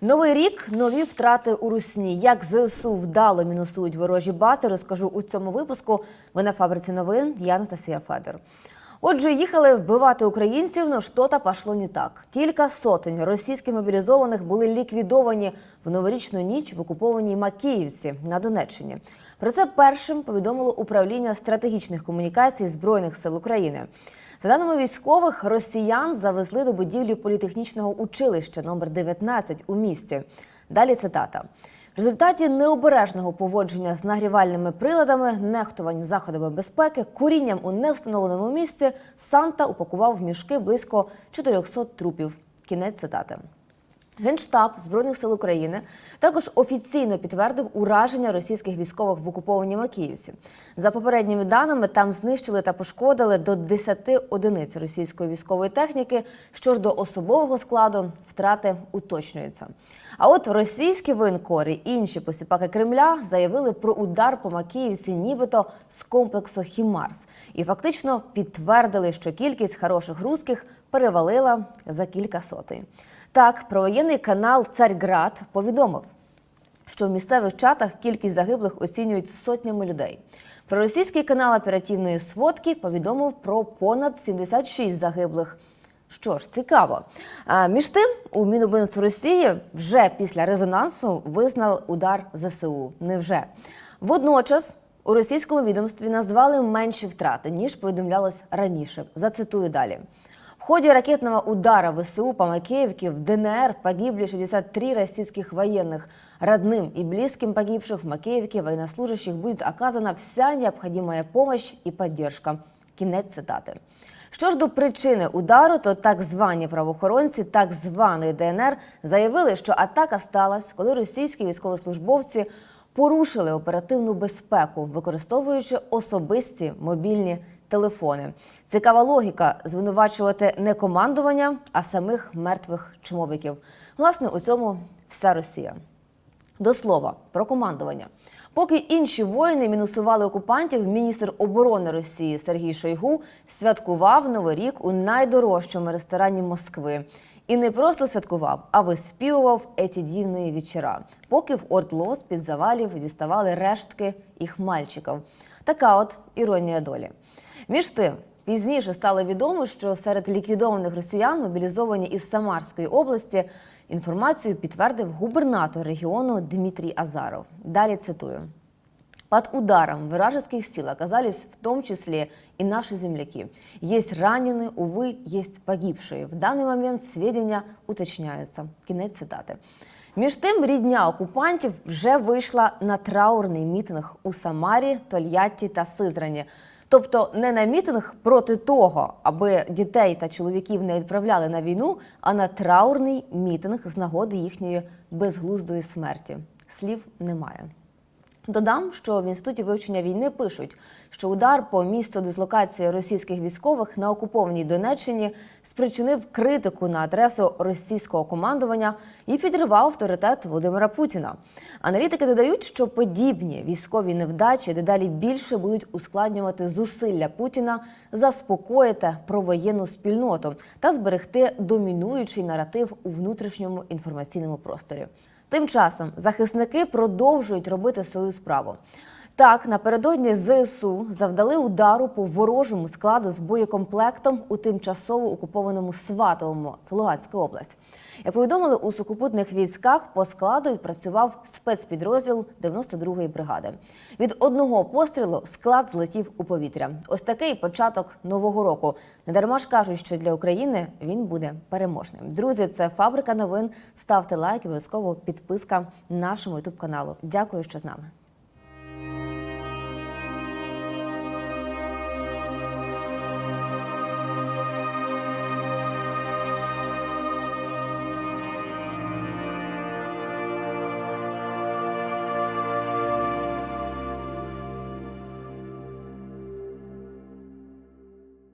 Новий рік, нові втрати у русні. Як ЗСУ вдало мінусують ворожі бази, розкажу у цьому випуску. Ви на фабриці новин. Я Анастасія Федор. Отже, їхали вбивати українців, но що-то пошло не так. Кілька сотень російських мобілізованих були ліквідовані в новорічну ніч в окупованій Макіївці на Донеччині. Про це першим повідомило управління стратегічних комунікацій Збройних сил України. За даними військових, росіян завезли до будівлі політехнічного училища номер 19 у місті. Далі цитата. В результаті необережного поводження з нагрівальними приладами, нехтувань заходами безпеки, курінням у невстановленому місці Санта упакував в мішки близько 400 трупів. Кінець цитати. Генштаб збройних сил України також офіційно підтвердив ураження російських військових в окупованій Макіївці. За попередніми даними, там знищили та пошкодили до 10 одиниць російської військової техніки. Що ж до особового складу, втрати уточнюються. А от російські воєнкори і інші посіпаки Кремля заявили про удар по Макіївці, нібито з комплексу Хімарс, і фактично підтвердили, що кількість хороших русських перевалила за кілька сотень. Так, провоєнний канал Царьград повідомив, що в місцевих чатах кількість загиблих оцінюють сотнями людей. Проросійський канал оперативної сводки повідомив про понад 76 загиблих. Що ж, цікаво. А, між тим, у Міноборони Росії вже після резонансу визнав удар ЗСУ. Невже? Водночас у російському відомстві назвали менші втрати, ніж повідомлялось раніше. Зацитую далі. В ходе ракетного удара ВСУ по Макеевке в ДНР погибли 63 российских военных. Родным и близким погибших в Макеевке военнослужащих будет оказана вся необходимая помощь и поддержка. Кінець цитати. Що ж до причини удару, то так звані правоохоронці так званої ДНР заявили, що атака сталася, коли російські військовослужбовці порушили оперативну безпеку, використовуючи особисті мобільні телефони. Цікава логіка звинувачувати не командування, а самих мертвих чмобиків. Власне, у цьому вся Росія. До слова про командування. Поки інші воїни мінусували окупантів, міністр оборони Росії Сергій Шойгу святкував Новий рік у найдорожчому ресторані Москви. І не просто святкував, а виспівував еті дівної вечора, поки в Ордло з під завалів діставали рештки їх мальчиків. Така от іронія долі. Між тим, пізніше стало відомо, що серед ліквідованих росіян, мобілізовані із Самарської області, інформацію підтвердив губернатор регіону Дмитрій Азаров. Далі цитую. Под ударом вражеских сил оказались в том числе и наши земляки. Есть раненые, увы, есть погибшие. В данный момент сведения уточняются. Кінець цитати. Між тим, рідня окупантів вже вийшла на траурний мітинг у Самарі, Тольятті та Сизрані. Тобто не на мітинг проти того, аби дітей та чоловіків не відправляли на війну, а на траурний мітинг з нагоди їхньої безглуздої смерті. Слів немає. Додам, що в інституті вивчення війни пишуть, що удар по місту дислокації російських військових на окупованій Донеччині спричинив критику на адресу російського командування і підривав авторитет Володимира Путіна. Аналітики додають, що подібні військові невдачі дедалі більше будуть ускладнювати зусилля Путіна заспокоїти провоєнну спільноту та зберегти домінуючий наратив у внутрішньому інформаційному просторі. Тим часом захисники продовжують робити свою справу. Так, напередодні ЗСУ завдали удару по ворожому складу з боєкомплектом у тимчасово окупованому Сватовому, це Луганська область. Як повідомили у сухопутних військах, по складу відпрацював спецпідрозділ 92-ї бригади. Від одного пострілу склад злетів у повітря. Ось такий початок нового року. Недарма ж кажуть, що для України він буде переможним. Друзі, це фабрика новин. Ставте лайк, обов'язково підписка нашому ютуб каналу. Дякую, що з нами.